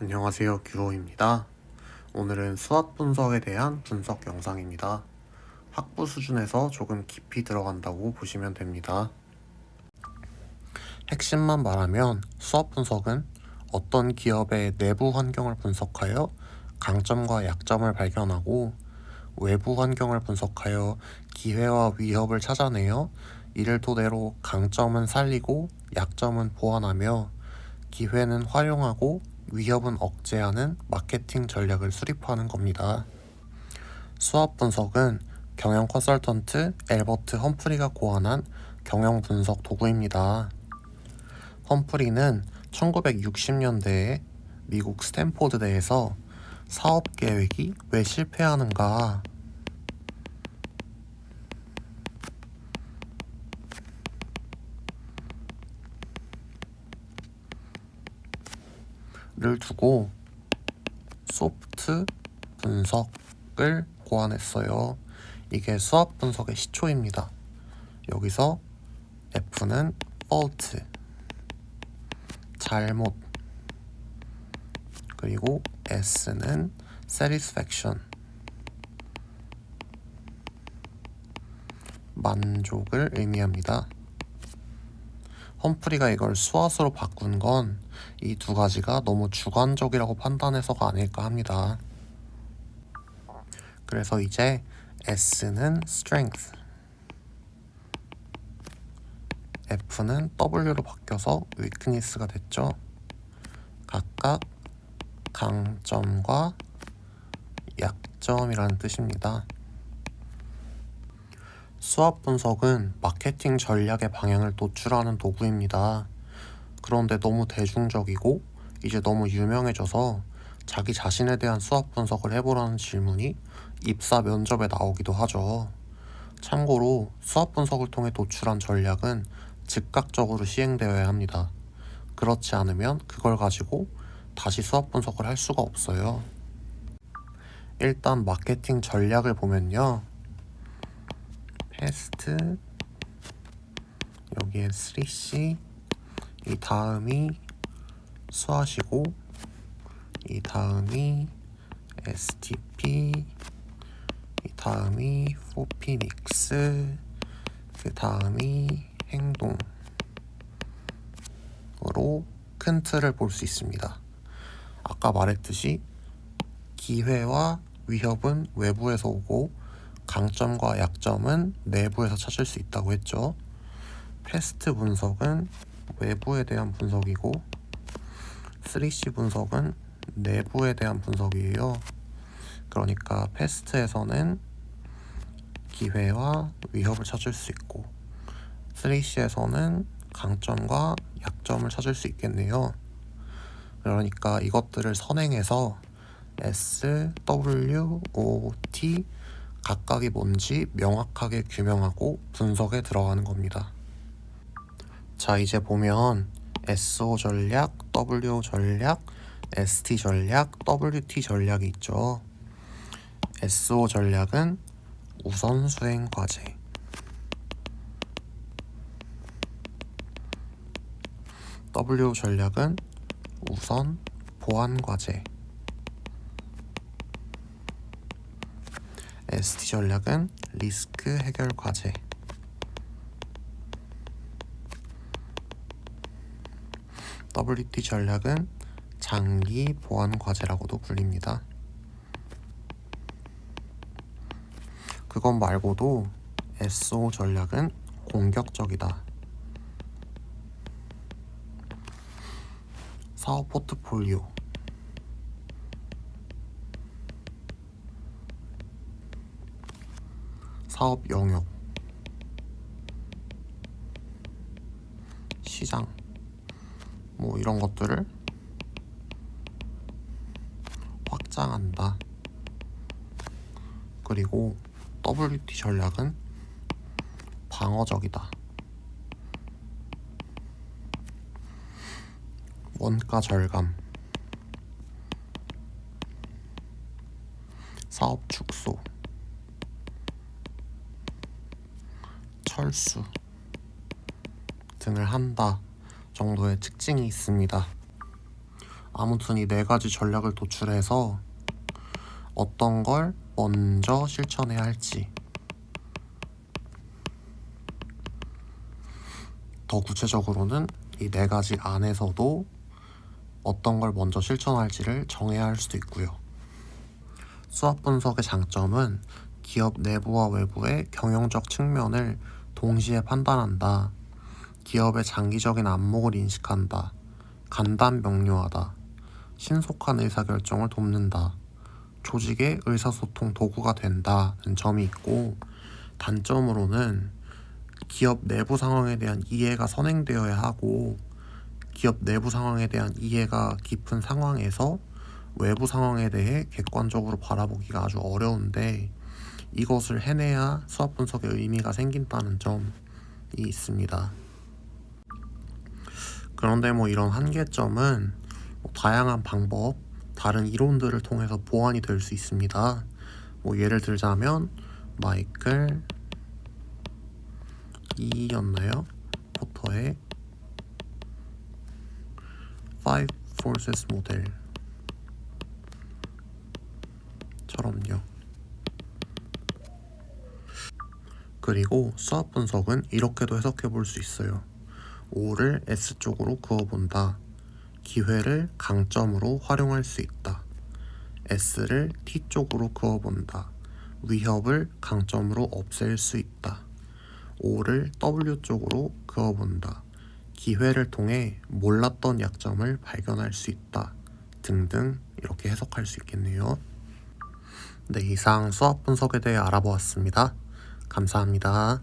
안녕하세요 규호입니다. 오늘은 수학 분석에 대한 분석 영상입니다. 학부 수준에서 조금 깊이 들어간다고 보시면 됩니다. 핵심만 말하면 수학 분석은 어떤 기업의 내부 환경을 분석하여 강점과 약점을 발견하고 외부 환경을 분석하여 기회와 위협을 찾아내어 이를 토대로 강점은 살리고 약점은 보완하며 기회는 활용하고 위협은 억제하는 마케팅 전략을 수립하는 겁니다. 수학 분석은 경영 컨설턴트 엘버트 험프리가 고안한 경영 분석 도구입니다. 험프리는 1960년대에 미국 스탠포드대에서 사업 계획이 왜 실패하는가 를 두고 소프트 분석을 고안했어요. 이게 수학 분석의 시초입니다. 여기서 F는 fault, 잘못, 그리고 S는 satisfaction, 만족을 의미합니다. 험프리가 이걸 수화수로 바꾼 건 이 두 가지가 너무 주관적이라고 판단해서가 아닐까 합니다. 그래서 이제 S는 strength, F는 W로 바뀌어서 weakness가 됐죠. 각각 강점과 약점이라는 뜻입니다. 수학 분석은 마케팅 전략의 방향을 노출하는 도구입니다. 그런데 너무 대중적이고 이제 너무 유명해져서 자기 자신에 대한 수학 분석을 해보라는 질문이 입사 면접에 나오기도 하죠. 참고로 수학 분석을 통해 도출한 전략은 즉각적으로 시행되어야 합니다. 그렇지 않으면 그걸 가지고 다시 수학 분석을 할 수가 없어요. 일단 마케팅 전략을 보면요. 패스트 여기에 3C 이 다음이 수하시고 이 다음이 STP 이 다음이 포피닉스 그 다음이 행동으로 큰 틀을 볼 수 있습니다. 아까 말했듯이 기회와 위협은 외부에서 오고 강점과 약점은 내부에서 찾을 수 있다고 했죠. 패스트 분석은 외부에 대한 분석이고 3C 분석은 내부에 대한 분석이에요. 그러니까 패스트에서는 기회와 위협을 찾을 수 있고 3C에서는 강점과 약점을 찾을 수 있겠네요. 그러니까 이것들을 선행해서 S, W, O, T 각각이 뭔지 명확하게 규명하고 분석에 들어가는 겁니다. 자, 이제 보면 SO 전략, W 전략, ST 전략, WT 전략이 있죠. SO 전략은 우선 수행 과제. W 전략은 우선 보안 과제. ST 전략은 리스크 해결 과제. WT 전략은 장기 보안 과제라고도 불립니다. 그것 말고도 SO 전략은 공격적이다. 사업 포트폴리오 사업 영역 시장 뭐 이런 것들을 확장한다. 그리고 WT 전략은 방어적이다. 원가 절감, 사업 축소, 철수 등을 한다 정도의 특징이 있습니다. 아무튼 이 네 가지 전략을 도출해서 어떤 걸 먼저 실천해야 할지 더 구체적으로는 이 네 가지 안에서도 어떤 걸 먼저 실천할지를 정해야 할 수도 있고요. 수학 분석의 장점은 기업 내부와 외부의 경영적 측면을 동시에 판단한다. 기업의 장기적인 안목을 인식한다. 간단 명료하다. 신속한 의사결정을 돕는다. 조직의 의사소통 도구가 된다는 점이 있고 단점으로는 기업 내부 상황에 대한 이해가 선행되어야 하고 기업 내부 상황에 대한 이해가 깊은 상황에서 외부 상황에 대해 객관적으로 바라보기가 아주 어려운데 이것을 해내야 수학 분석의 의미가 생긴다는 점이 있습니다. 그런데 뭐 이런 한계점은 뭐 다양한 방법, 다른 이론들을 통해서 보완이 될 수 있습니다. 뭐 예를 들자면 마이클 이였나요? 포터의 Five Forces 모델처럼요. 그리고 수학 분석은 이렇게도 해석해 볼 수 있어요. O를 S 쪽으로 그어본다. 기회를 강점으로 활용할 수 있다. S를 T 쪽으로 그어본다. 위협을 강점으로 없앨 수 있다. O를 W 쪽으로 그어본다. 기회를 통해 몰랐던 약점을 발견할 수 있다. 등등 이렇게 해석할 수 있겠네요. 네, 이상 수학 분석에 대해 알아보았습니다. 감사합니다.